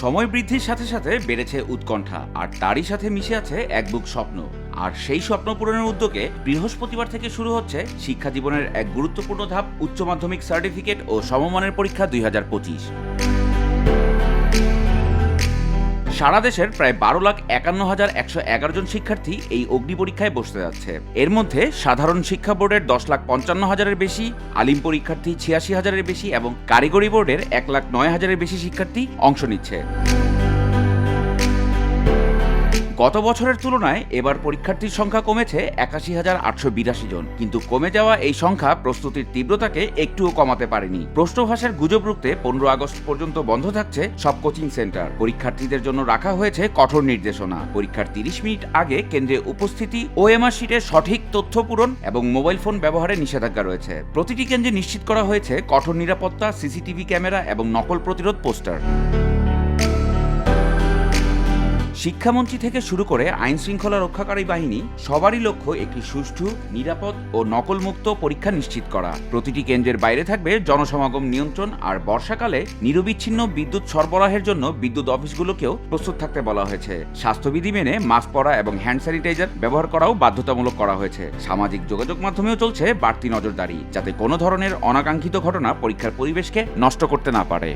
সময় বৃদ্ধির সাথে সাথে বেড়েছে উৎকণ্ঠা, আর তারই সাথে মিশে আছে এক বুক স্বপ্ন। আর সেই স্বপ্ন পূরণের উদ্যোগে বৃহস্পতিবার থেকে শুরু হচ্ছে শিক্ষা জীবনের এক গুরুত্বপূর্ণ ধাপ, উচ্চ মাধ্যমিক সার্টিফিকেট ও সমমানের পরীক্ষা দুই হাজার পঁচিশ। সারা দেশের প্রায় বারো লাখ একান্ন হাজার একশো এগারো জন শিক্ষার্থী এই অগ্নি পরীক্ষায় বসতে যাচ্ছে। এর মধ্যে সাধারণ শিক্ষা বোর্ডের দশ লাখ পঞ্চান্ন হাজারের বেশি, আলিম পরীক্ষার্থী ছিয়াশি হাজারের বেশি এবং কারিগরি বোর্ডের এক লাখ নয় হাজারের বেশি শিক্ষার্থী অংশ নিচ্ছে। গত বছরের তুলনায় এবার পরীক্ষার্থীর সংখ্যা কমেছে একাশি হাজার আটশো বিরাশি জন। কিন্তু কমে যাওয়া এই সংখ্যা প্রস্তুতির তীব্রতাকে একটুও কমাতে পারেনি। প্রশ্নভাষার গুজব রুখতে পনেরো আগস্ট পর্যন্ত বন্ধ থাকছে সব কোচিং সেন্টার। পরীক্ষার্থীদের জন্য রাখা হয়েছে কঠোর নির্দেশনা। পরীক্ষার তিরিশ মিনিট আগে কেন্দ্রে উপস্থিতি, ওএমআর শিটের সঠিক তথ্য পূরণ এবং মোবাইল ফোন ব্যবহারে নিষেধাজ্ঞা রয়েছে। প্রতিটি কেন্দ্রে নিশ্চিত করা হয়েছে কঠোর নিরাপত্তা, সিসিটিভি ক্যামেরা এবং নকল প্রতিরোধ পোস্টার। শিক্ষামন্ত্রী থেকে শুরু করে আইন শৃঙ্খলা রক্ষাকারী বাহিনী সবারই লক্ষ্য একটি সুষ্ঠু, নিরাপদ ও নকলমুক্ত পরীক্ষা নিশ্চিত করা। প্রতিটি কেন্দ্রের বাইরে থাকবে জনসমাগম নিয়ন্ত্রণ আর বর্ষাকালে নিরবিচ্ছিন্ন বিদ্যুৎ সরবরাহের জন্য বিদ্যুৎ অফিসগুলোকেও প্রস্তুত থাকতে বলা হয়েছে। স্বাস্থ্যবিধি মেনে মাস্ক পরা এবং হ্যান্ড স্যানিটাইজার ব্যবহার করাও বাধ্যতামূলক করা হয়েছে। সামাজিক যোগাযোগ মাধ্যমেও চলছে বাড়তি নজরদারি, যাতে কোনো ধরনের অনাকাঙ্ক্ষিত ঘটনা পরীক্ষার পরিবেশকে নষ্ট করতে না পারে।